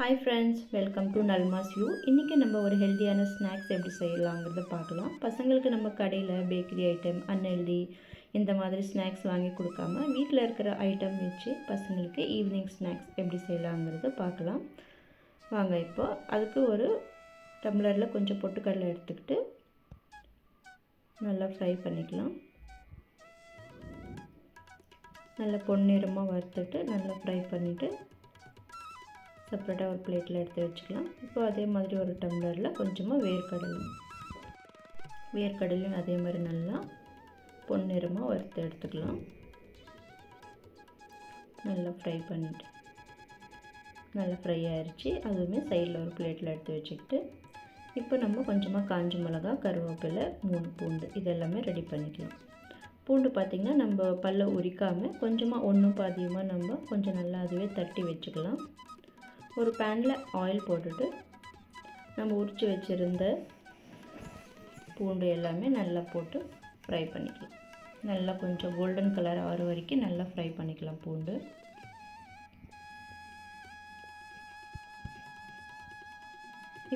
Hi friends welcome to நல்மாஸ் யூ இன்றைக்கி நம்ம ஒரு ஹெல்த்தியான ஸ்நாக்ஸ் எப்படி செய்யலாங்கிறத பார்க்கலாம். பசங்களுக்கு நம்ம கடையில் பேக்கரி ஐட்டம் அன்ஹெல்தி இந்த மாதிரி ஸ்நாக்ஸ் வாங்கி கொடுக்காம வீட்டில் இருக்கிற ஐட்டம் வச்சு பசங்களுக்கு ஈவினிங் ஸ்நாக்ஸ் எப்படி செய்யலாங்கிறத பார்க்கலாம். வாங்க இப்போ அதுக்கு ஒரு டம்ளரில் கொஞ்சம் பொட்டுக்கடலை எடுத்துக்கிட்டு நல்லா ஃப்ரை பண்ணிக்கலாம். நல்லா பொன்னிறமாக வறுத்துட்டு நல்லா ஃப்ரை பண்ணிவிட்டு செப்பரேட்டாக ஒரு பிளேட்டில் எடுத்து வச்சுக்கலாம். இப்போ அதே மாதிரி ஒரு டம்ளரில் கொஞ்சமாக வேர்க்கடலை. வேர்க்கடலையும் அதே மாதிரி நல்லா பொன்னிறமாக வறுத்து எடுத்துக்கலாம். நல்லா ஃப்ரை பண்ணிட்டு. நல்லா ஃப்ரை ஆயிடுச்சு அதுவுமே சைடில் ஒரு பிளேட்டில் எடுத்து வச்சுக்கிட்டு இப்போ நம்ம கொஞ்சமாக காஞ்ச மிளகா கருவேப்பிலை மூணு பூண்டு இதெல்லாமே ரெடி பண்ணிக்கலாம். பூண்டு பார்த்திங்கன்னா நம்ம பல்ல உரிக்காமல் கொஞ்சமாக ஒன்றும் பாதியமாக நம்ம கொஞ்சம் நல்லா அதுவே தட்டி வச்சுக்கலாம். ஒரு பேனில் ஆயில் போட்டுட்டு நம்ம உரித்து வச்சுருந்த பூண்டு எல்லாமே நல்லா போட்டு ஃப்ரை பண்ணிக்கலாம். நல்லா கொஞ்சம் கோல்டன் கலர் ஆகிற வரைக்கும் நல்லா ஃப்ரை பண்ணிக்கலாம் பூண்டு.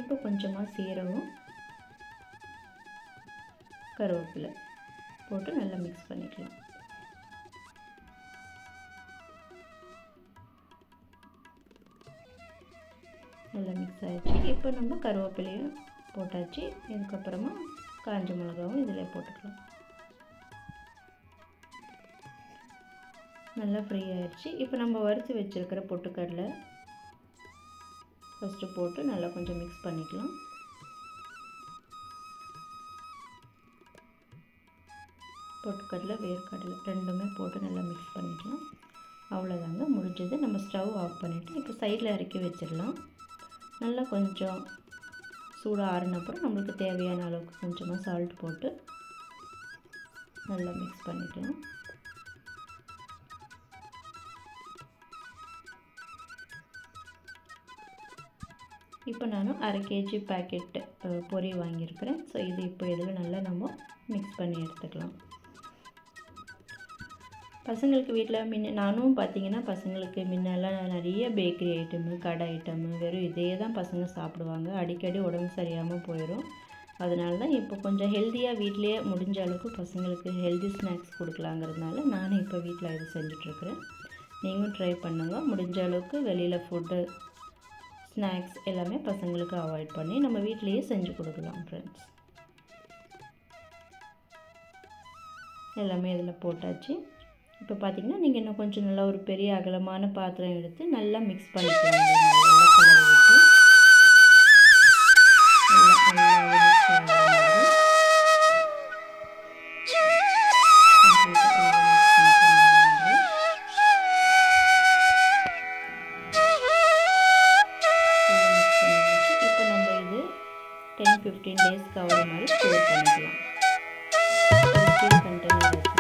இப்போ கொஞ்சமாக சீரகம் கருவேப்பிலை போட்டு நல்லா மிக்ஸ் பண்ணிக்கலாம். நல்லா மிக்ஸ் ஆகிடுச்சு இப்போ நம்ம கருவேப்பிலையும் போட்டாச்சு. இதுக்கப்புறமா காஞ்ச மிளகாவும் இதில் போட்டுக்கலாம். நல்லா ஃப்ரீ ஆயிடுச்சு. இப்போ நம்ம வறுத்து வச்சுருக்கிற பொட்டுக்கடலை ஃபஸ்ட்டு போட்டு நல்லா கொஞ்சம் மிக்ஸ் பண்ணிக்கலாம். பொட்டுக்கடலை வேர்க்கடலை ரெண்டுமே போட்டு நல்லா மிக்ஸ் பண்ணிக்கலாம். அவ்வளோதாங்க. முடிஞ்சது. நம்ம ஸ்டவ் ஆஃப் பண்ணிவிட்டு இப்போ சைடில் இறக்கி வச்சிடலாம். நல்லா கொஞ்சம் சூடாக ஆறினப்புறம் நம்மளுக்கு தேவையான அளவுக்கு கொஞ்சமாக சால்ட் போட்டு நல்லா மிக்ஸ் பண்ணிக்கலாம் இப்போ நான் அரை கேஜி பேக்கெட் பொரி வாங்கியிருக்கிறேன். ஸோ இது இப்போ இதில் நல்லா நம்ம மிக்ஸ் பண்ணி எடுத்துக்கலாம். பசங்களுக்கு வீட்டில் முன்ன நானும் பார்த்தீங்கன்னா பசங்களுக்கு முன்னெல்லாம் நிறைய பேக்கரி ஐட்டமு கடை ஐட்டமு வெறும் இதே தான் பசங்க சாப்பிடுவாங்க. அடிக்கடி உடம்பு சரியாமல் போயிடும் அதனால தான் இப்போ கொஞ்சம் ஹெல்த்தியாக வீட்டிலே முடிஞ்ச அளவுக்கு பசங்களுக்கு ஹெல்தி ஸ்நாக்ஸ் கொடுக்கலாங்கிறதுனால நானும் இப்போ வீட்டில் இது செஞ்சிட்ருக்குறேன். நீங்களும் ட்ரை பண்ணுங்கள் முடிஞ்ச அளவுக்கு வெளியில் ஃபுட்டு ஸ்நாக்ஸ் எல்லாமே பசங்களுக்கு அவாய்ட் பண்ணி நம்ம வீட்லேயே செஞ்சு கொடுக்கலாம் ஃப்ரெண்ட்ஸ் எல்லாமே இதில் போட்டாச்சு. இப்போ பார்த்தீங்கன்னா நீங்கள் இன்னும் கொஞ்சம் நல்லா ஒரு பெரிய அகலமான பாத்திரம் எடுத்து நல்லா மிக்ஸ் பண்ணிக்கலாம் நல்லா கலரி விட்டு நல்லா இப்போ நம்ம இது டென் ஃபிஃப்டீன் டேஸ்க்கு ஆகிற மாதிரி ஸ்டோர் பண்ணிக்கலாம். கண்டெய்னர்